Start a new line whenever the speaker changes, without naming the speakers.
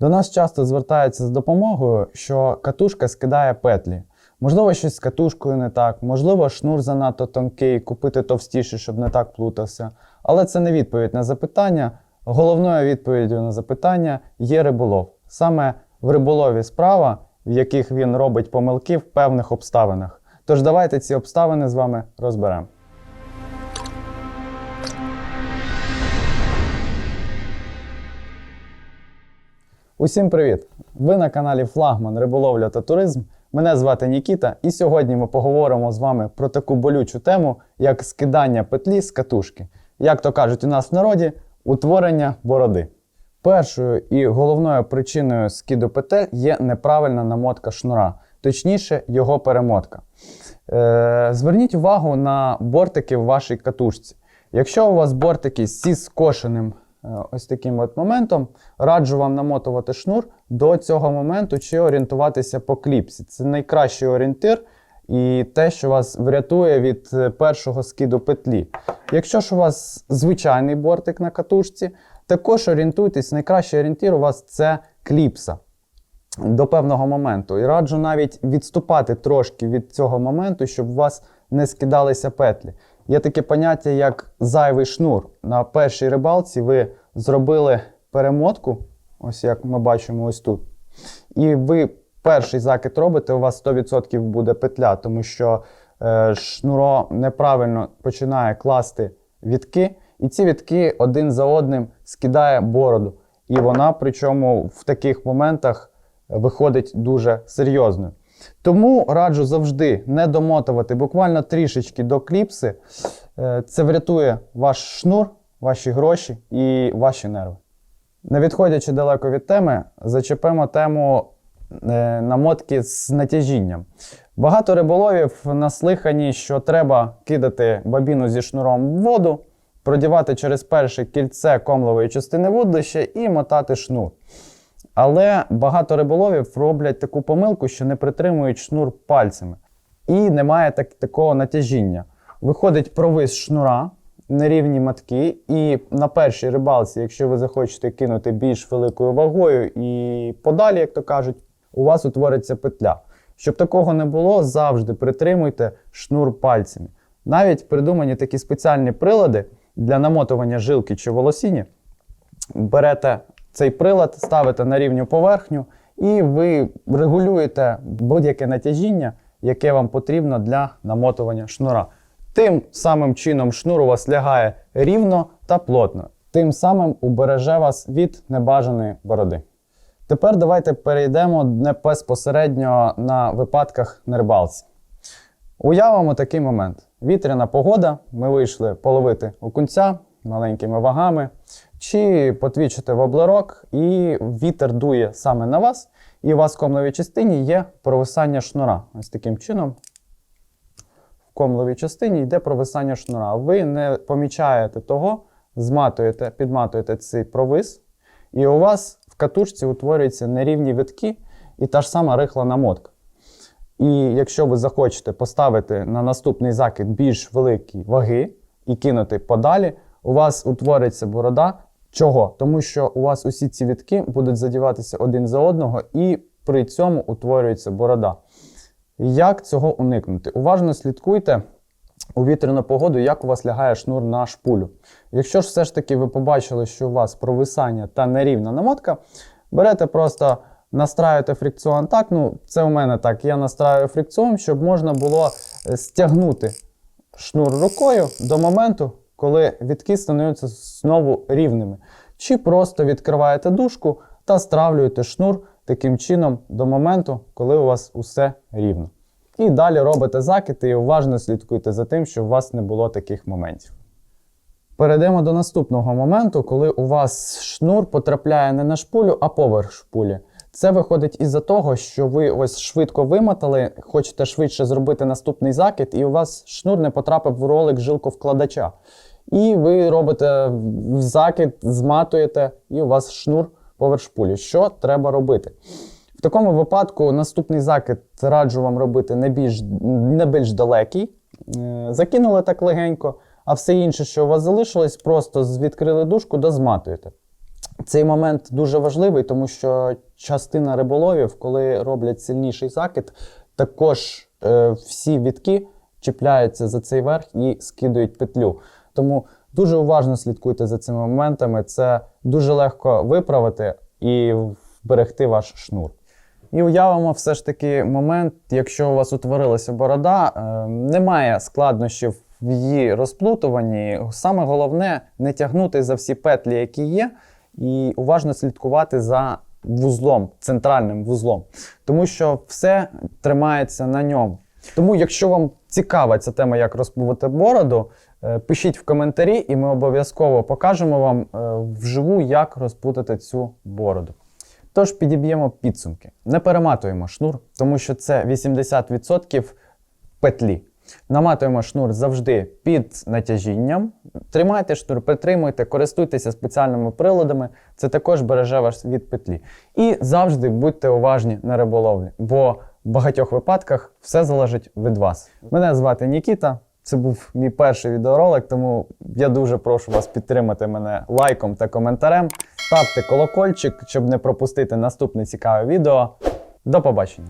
До нас часто звертаються з допомогою, що катушка скидає петлі. Можливо, щось з катушкою не так, можливо, шнур занадто тонкий, купити товстіше, щоб не так плутався. Але це не відповідь на запитання. Головною відповіддю на запитання є риболов. Саме в риболові справа, в яких він робить помилки в певних обставинах. Тож давайте ці обставини з вами розберемо. Усім привіт! Ви на каналі Флагман Риболовля та Туризм. Мене звати Нікіта, і сьогодні ми поговоримо з вами про таку болючу тему, як скидання петлі з катушки. Як то кажуть у нас в народі, утворення бороди. Першою і головною причиною скиду петель є неправильна намотка шнура, точніше, його перемотка. Е, зверніть увагу на бортики в вашій катушці. Якщо у вас бортики зі скошеним ось таким от моментом, раджу вам намотувати шнур до цього моменту чи орієнтуватися по кліпсі. Це найкращий орієнтир і те, що вас врятує від е, першого скиду петлі. Якщо ж у вас звичайний бортик на катушці, також орієнтуйтесь, найкращий орієнтир у вас це кліпса до певного моменту. І раджу навіть відступати трошки від цього моменту, щоб у вас не скидалися петлі. Є таке поняття, як зайвий шнур. На першій рибалці ви зробили перемотку, ось як ми бачимо ось тут. І ви перший закид робите, у вас 100% буде петля, тому що е, шнуро неправильно починає класти вітки, і ці вітки один за одним скидає бороду. І вона, причому в таких моментах виходить дуже серйозною. Тому раджу завжди не домотувати буквально трішечки до кліпси. Е, Це врятує ваш шнур, ваші гроші і ваші нерви. Не відходячи далеко від теми, зачепимо тему е, намотки з натяжінням. Багато риболовів наслихані, що треба кидати бабіну зі шнуром в воду, продівати через перше кільце комлової частини вудлища і мотати шнур. Але багато риболовів роблять таку помилку, що не притримують шнур пальцями. І немає так, такого натяжіння. Виходить провис шнура, нерівні матки, і на першій рибалці, якщо ви захочете кинути більш великою вагою і подалі, як то кажуть, у вас утвориться петля. Щоб такого не було, завжди притримуйте шнур пальцями. Навіть придумані такі спеціальні прилади для намотування жилки чи волосіні. Берете цей прилад, ставите на рівню поверхню, і ви регулюєте будь-яке натяжіння, яке вам потрібно для намотування шнура. Тим самим чином шнур у вас лягає рівно та плотно. Тим самим убереже вас від небажаної бороди. Тепер давайте перейдемо не безпосередньо на випадках на рибалці. Уявимо такий момент: вітряна погода, ми вийшли половити окунця маленькими вагами, чи потвічити воблерок, і вітер дує саме на вас, і у вас в комловій частині є провисання шнура. Ось таким чином. В комловій частині йде провисання шнура. Ви не помічаєте того, зматуєте, підматуєте цей провис, і у вас в катушці утворюються нерівні витки і та ж сама рихла намотка. І якщо ви захочете поставити на наступний закид більш великі ваги і кинути подалі, у вас утвориться борода. Чого? Тому що у вас усі ці вітки будуть задіватися один за одного, і при цьому утворюється борода. Як цього уникнути? Уважно слідкуйте у вітряну погоду, як у вас лягає шнур на шпулю. Якщо ж все ж таки ви побачили, що у вас провисання та нерівна намотка, берете просто настраюєте фрикціон так. Ну, це у мене так. Я настраюю фрикціон, щоб можна було е, стягнути шнур рукою до моменту, коли вітки становляться знову рівними. Чи просто відкриваєте дужку та стравлюєте шнур таким чином до моменту, коли у вас усе рівно. І далі робите закиди і уважно слідкуйте за тим, щоб у вас не було таких моментів. Перейдемо до наступного моменту, коли у вас шнур потрапляє не на шпулю, а поверх шпулі. Це виходить із-за того, що ви ось швидко вимотали, хочете швидше зробити наступний закид, і у вас шнур не потрапив в ролик жилковкладача. І ви робите закид, зматуєте, і у вас шнур поверх шпулі. Що треба робити? В такому випадку наступний закид раджу вам робити не більш, не більш далекий. Е, Закинули так легенько, а все інше, що у вас залишилось, просто відкрили дужку, дозматуєте. Цей момент дуже важливий, тому що частина риболовів, коли роблять сильніший закид, також е, всі вітки чіпляються за цей верх і скидують петлю. Тому дуже уважно слідкуйте за цими моментами. Це дуже легко виправити і вберегти ваш шнур. І уявимо все ж таки момент, якщо у вас утворилася борода, е, немає складнощів в її розплутуванні. Саме головне не тягнути за всі петлі, які є, і уважно слідкувати за вузлом, центральним вузлом, тому що все тримається на ньому. Тому, якщо вам цікава ця тема, як розплутати бороду, е, пишіть в коментарі, і ми обов'язково покажемо вам е, вживу, як розпутати цю бороду. Тож підіб'ємо підсумки. Не перематуємо шнур, тому що це 80% петлі. Наматуємо шнур завжди під натяжінням. Тримайте шнур, притримуйте, користуйтеся спеціальними приладами. Це також береже вас від петлі. І завжди будьте уважні на риболовлі, бо в багатьох випадках все залежить від вас. Мене звати Нікіта. Це був мій перший відеоролик, тому я дуже прошу вас підтримати мене лайком та коментарем. Ставте колокольчик, щоб не пропустити наступне цікаве відео. До побачення!